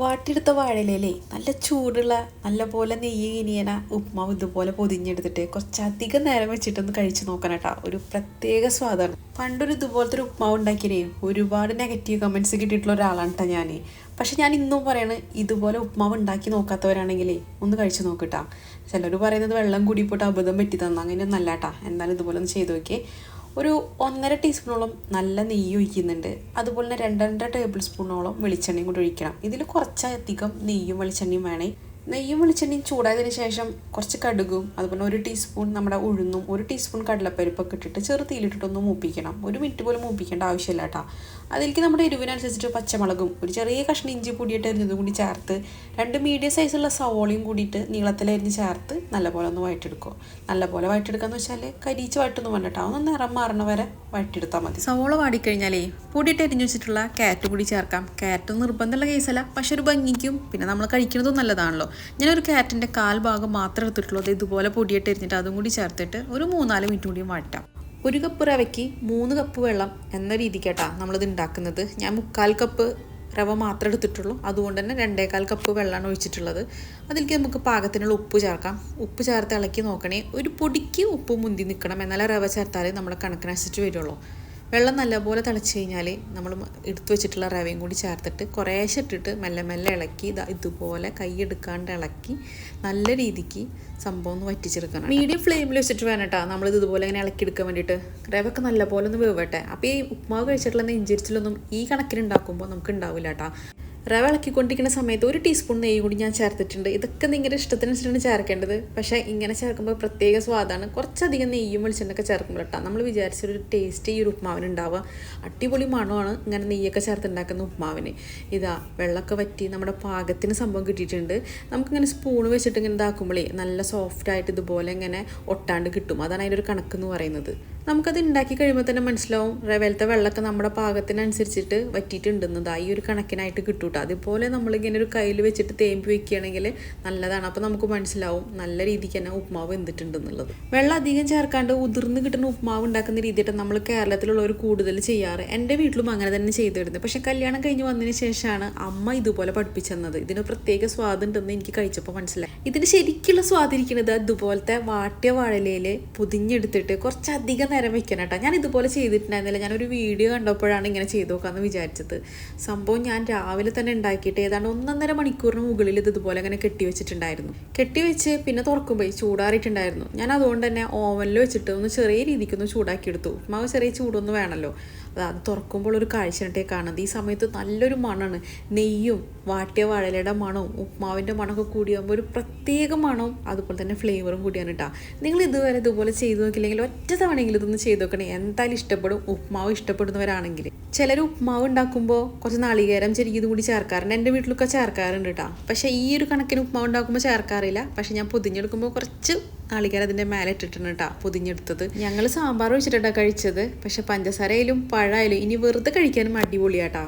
വാട്ടിയെടുത്ത വാഴയിലേ നല്ല ചൂടുള്ള നല്ല പോലെ നെയ്യ് ഇനിയന ഉപ്മാവ് ഇതുപോലെ പൊതിഞ്ഞെടുത്തിട്ട് കുറച്ചധികം നേരം വെച്ചിട്ടൊന്ന് കഴിച്ചു നോക്കണം കേട്ടോ. ഒരു പ്രത്യേക സ്വാദാണ്. പണ്ടൊരു ഇതുപോലത്തെ ഒരു ഉപ്മാവ് ഉണ്ടാക്കിയേ ഒരുപാട് നെഗറ്റീവ് കമൻസ് കിട്ടിയിട്ടുള്ള ഒരാളാണ് കേട്ടോ ഞാൻ പക്ഷെ ഞാൻ ഇന്നും പറയണ ഇതുപോലെ ഉപ്മാവ് ഉണ്ടാക്കി നോക്കാത്തവരാണെങ്കിലേ ഒന്ന് കഴിച്ചു നോക്കട്ടാ ചിലർ പറയുന്നത് വെള്ളം കൂടി പോയിട്ട് അബദ്ധം പറ്റി തന്നു അങ്ങനെ ഒന്നല്ല കേട്ടാ എന്തായാലും ഇതുപോലെ ഒന്ന് ചെയ്ത് നോക്കിയേ. ഒരു ഒന്നര ടീസ്പൂണോളം നല്ല നെയ്യ് ഒഴിക്കുന്നുണ്ട്. അതുപോലെ തന്നെ രണ്ടര ടേബിൾ സ്പൂണോളം വെളിച്ചെണ്ണയും കൂടി ഒഴിക്കണം. ഇതിൽ കുറച്ചധികം നെയ്യും വെളിച്ചെണ്ണയും വേണേ. നെയ്യും വെളിച്ചെണ്ണയും ചൂടായതിന് ശേഷം കുറച്ച് കടുകും അതുപോലെ ഒരു ടീസ്പൂൺ നമ്മുടെ ഉഴുന്നും ഒരു ടീസ്പൂൺ കടലപ്പരിപ്പൊക്കെ ഇട്ടിട്ട് ചെറു തീയിലിട്ടിട്ടൊന്ന് മൂപ്പിക്കണം. ഒരു മിനിറ്റ് പോലും മൂപ്പിക്കേണ്ട ആവശ്യമില്ല കേട്ടോ. അതിലേക്ക് നമ്മുടെ എരിവിനനുസരിച്ചിട്ട് പച്ചമുളകും ഒരു ചെറിയ കഷ്ണം ഇഞ്ചി പൊടിയിട്ട് അരിഞ്ഞതും കൂടി ചേർത്ത് രണ്ട് മീഡിയം സൈസുള്ള സവോളയും കൂടിയിട്ട് നീളത്തിലരിഞ്ഞ് ചേർത്ത് നല്ലപോലെ ഒന്ന് വഴറ്റെടുക്കുക നല്ലപോലെ വഴറ്റെടുക്കാന്ന് വെച്ചാൽ കരിച്ച് വഴറ്റൊന്നും വേണ്ട കേട്ടോ. ഒന്ന് നിറം മാറണ വരെ വഴറ്റെടുത്താൽ മതി. സവോള വാടിക്കഴിഞ്ഞാലേ പൊടിയിട്ട് അരിഞ്ഞു വെച്ചിട്ടുള്ള ക്യാരറ്റ് കൂടി ചേർക്കാം. ക്യാരറ്റ് നിർബന്ധമുള്ള കേസല്ല പക്ഷെ ഒരു ഭംഗിക്കും പിന്നെ നമ്മൾ കഴിക്കുന്നതും നല്ലതാണല്ലോ. ഞാനൊരു ക്യാരറ്റിന്റെ കാൽ ഭാഗം മാത്രം എടുത്തിട്ടുള്ളൂ. അത് ഇതുപോലെ പൊടിയിട്ട് എരിഞ്ഞിട്ട് അതും കൂടി ചേർത്തിട്ട് ഒരു മൂന്നാൽ മിനിറ്റ് കൂടി വാട്ടാം ഒരു കപ്പ് റവയ്ക്ക് മൂന്ന് കപ്പ് വെള്ളം എന്ന രീതിക്കാട്ടാ നമ്മളിത് ഉണ്ടാക്കുന്നത് ഞാൻ മുക്കാൽ കപ്പ് റവ മാത്രം എടുത്തിട്ടുള്ളൂ. അതുകൊണ്ട് തന്നെ രണ്ടേകാൽ കപ്പ് വെള്ളമാണ് ഒഴിച്ചിട്ടുള്ളത്. അതിലേക്ക് നമുക്ക് പാകത്തിനുള്ള ഉപ്പ് ചേർക്കാം. ഉപ്പ് ചേർത്ത് ഇളക്കി നോക്കണേ. ഒരു പൊടിക്ക് ഉപ്പ് മുന്തി നിൽക്കണം എന്നാലേ റവ ചേർത്താലേ നമ്മുടെ കണക്കിനനുസരിച്ച് വരുള്ളൂ. വെള്ളം നല്ലപോലെ തിളച്ച് കഴിഞ്ഞാൽ നമ്മൾ എടുത്തു വെച്ചിട്ടുള്ള റവയും കൂടി ചേർത്തിട്ട് കുറേശ്ശെ ഇട്ടിട്ട് മെല്ലെ മെല്ലെ ഇളക്കി ഇതാ ഇതുപോലെ കൈ എടുക്കാണ്ട് ഇളക്കി നല്ല രീതിക്ക് സംഭവം ഒന്ന് വറ്റിച്ചെടുക്കണം മീഡിയം ഫ്ലെയിമിൽ വെച്ചിട്ട് വേണം കേട്ടോ. നമ്മളിത് ഇതുപോലെ ഇങ്ങനെ ഇളക്കിയെടുക്കാൻ വേണ്ടിയിട്ട്. റവയൊക്കെ നല്ലപോലെ ഒന്ന് വേവട്ടെ. അപ്പോൾ ഈ ഉപ്മാവ് കഴിച്ചിട്ടുള്ള നെഞ്ചരിച്ചിലൊന്നും ഈ കണക്കിന് ഉണ്ടാക്കുമ്പോൾ നമുക്ക് ഉണ്ടാവില്ല കേട്ടോ. റവ ഇളക്കിക്കൊണ്ടിരിക്കുന്ന സമയത്ത് ഒരു ടീസ്പൂൺ നെയ്യ് കൂടി ഞാൻ ചേർത്തിട്ടുണ്ട്. ഇതൊക്കെ നിങ്ങളുടെ ഇഷ്ടത്തിനനുസരിച്ചാണ് ചേർക്കേണ്ടത്. പക്ഷേ ഇങ്ങനെ ചേർക്കുമ്പോൾ പ്രത്യേക സ്വാദാണ്. കുറച്ചധികം നെയ്യും വെളിച്ചെണ്ണൊക്കെ ചേർക്കുമ്പോൾ കേട്ടോ നമ്മൾ വിചാരിച്ചൊരു ടേസ്റ്റ് ഈ ഒരു ഉപ്മാവിന് ഉണ്ടാവുക അടിപൊളി മണമാണ് ഇങ്ങനെ നെയ്യൊക്കെ ചേർത്തുണ്ടാക്കുന്ന ഉപ്മാവിന്. ഇതാ വെള്ളമൊക്കെ വറ്റി നമ്മുടെ പാകത്തിന് സംഭവം കിട്ടിയിട്ടുണ്ട്. നമുക്കിങ്ങനെ സ്പൂൺ വെച്ചിട്ട് ഇങ്ങനെ ഇതാക്കുമ്പോഴേ നല്ല സോഫ്റ്റായിട്ട് ഇതുപോലെ ഇങ്ങനെ ഒട്ടാണ്ട് കിട്ടും. അതാണ് അതിന്റെ ഒരു കണക്ക് എന്ന് പറയുന്നത്. നമുക്കത് ഉണ്ടാക്കി കഴിയുമ്പോൾ തന്നെ മനസ്സിലാവും. റവലത്തെ വെള്ളമൊക്കെ നമ്മുടെ പാകത്തിനനുസരിച്ചിട്ട് വറ്റിയിട്ടുണ്ടെന്നതാ ഈ ഒരു കണക്കിനായിട്ട് കിട്ടും കേട്ടോ അതുപോലെ നമ്മളിങ്ങനെ ഒരു കയ്യിൽ വെച്ചിട്ട് തേമ്പി വെക്കുകയാണെങ്കിൽ നല്ലതാണ്. അപ്പോൾ നമുക്ക് മനസ്സിലാവും നല്ല രീതിക്ക് തന്നെ ഉപ്മാവ് എന്തിട്ടുണ്ടെന്നുള്ളത് വെള്ളം അധികം ചേർക്കാണ്ട് ഉതിർന്ന് കിട്ടുന്ന ഉപ്മാവ് ഉണ്ടാക്കുന്ന രീതിയായിട്ട് നമ്മൾ കേരളത്തിലുള്ളവർ കൂടുതൽ ചെയ്യാറ്. എന്റെ വീട്ടിലും അങ്ങനെ തന്നെ ചെയ്തു വരുന്നത് പക്ഷേ കല്യാണം കഴിഞ്ഞ് വന്നതിന് ശേഷമാണ് അമ്മ ഇതുപോലെ പഠിപ്പിച്ചെന്നത്. ഇതിന് പ്രത്യേക സ്വാദുണ്ടെന്ന് എനിക്ക് കഴിച്ചപ്പോൾ മനസ്സിലായി. ഇതിന് ശരിക്കുള്ള സ്വാദിരിക്കുന്നത് ഇതുപോലത്തെ വാട്ടിയ വാഴലയിൽ പൊതിഞ്ഞെടുത്തിട്ട് കുറച്ചധികം നേരം വെക്കണം കേട്ടോ ഞാൻ ഇതുപോലെ ചെയ്തിട്ടുണ്ടായിരുന്നില്ല. ഞാനൊരു വീഡിയോ കണ്ടപ്പോഴാണ് ഇങ്ങനെ ചെയ്തു നോക്കാമെന്ന് വിചാരിച്ചത്. സംഭവം ഞാൻ രാവിലെ തന്നെ ഉണ്ടാക്കിയിട്ട് ഏതാണ്ട് ഒന്നൊന്നര മണിക്കൂറിന് മുകളിൽ ഇത് ഇതുപോലെ അങ്ങനെ കെട്ടി വെച്ചിട്ടുണ്ടായിരുന്നു. കെട്ടി വെച്ച് പിന്നെ തുറക്കുമ്പോൾ ചൂടാറിയിട്ടുണ്ടായിരുന്നു. ഞാൻ അതുകൊണ്ട് തന്നെ ഓവനിൽ വെച്ചിട്ട് ഒന്ന് ചെറിയ രീതിക്കൊന്ന് ചൂടാക്കിയെടുത്തു. മാവ് ചെറിയ ചൂടൊന്നും വേണമല്ലോ അത് തുറക്കുമ്പോൾ ഒരു കാഴ്ചയായിട്ടേ കാണുന്നത്. ഈ സമയത്ത് നല്ലൊരു മണമാണ് നെയ്യും വാട്ടിയ വാഴലയുടെ മണവും ഉപ്മാവിന്റെ മണമൊക്കെ കൂടിയാകുമ്പോൾ ഒരു പ്രത്യേക മണവും അതുപോലെ തന്നെ ഫ്ലേവറും കൂടിയാണ് കേട്ടോ നിങ്ങൾ ഇതുവരെ ഇതുപോലെ ചെയ്തു നോക്കില്ലെങ്കിൽ ഒറ്റ തവണയെങ്കിലും ഇതൊന്ന് ചെയ്തു നോക്കണേ. എന്തായാലും ഇഷ്ടപ്പെടും. ഉപ്മാവ് ഇഷ്ടപ്പെടുന്നവരാണെങ്കിൽ. ചിലർ ഉപ്മാവ് ഉണ്ടാക്കുമ്പോൾ കുറച്ച് നാളികേരം ചെരിക്കും കൂടി ചേർക്കാറുണ്ട്. എന്റെ വീട്ടിലൊക്കെ ചേർക്കാറുണ്ട് കേട്ടോ പക്ഷേ ഈ ഒരു കണക്കിന് ഉപ്മാവ് ഉണ്ടാക്കുമ്പോൾ ചേർക്കാറില്ല. പക്ഷേ ഞാൻ പൊതിഞ്ഞെടുക്കുമ്പോൾ കുറച്ച് നാളികേരം അതിന്റെ മേലെ ഇട്ടിട്ടുണ്ട് കേട്ടോ പൊതിഞ്ഞെടുത്തത്. ഞങ്ങൾ സാമ്പാർ ഒഴിച്ചിട്ടാണ് കഴിച്ചത്. പക്ഷെ പഞ്ചസാരയിലും പഴമായാലും ഇനി വെറുതെ കഴിക്കാനും അടിപൊളിയാട്ടാ.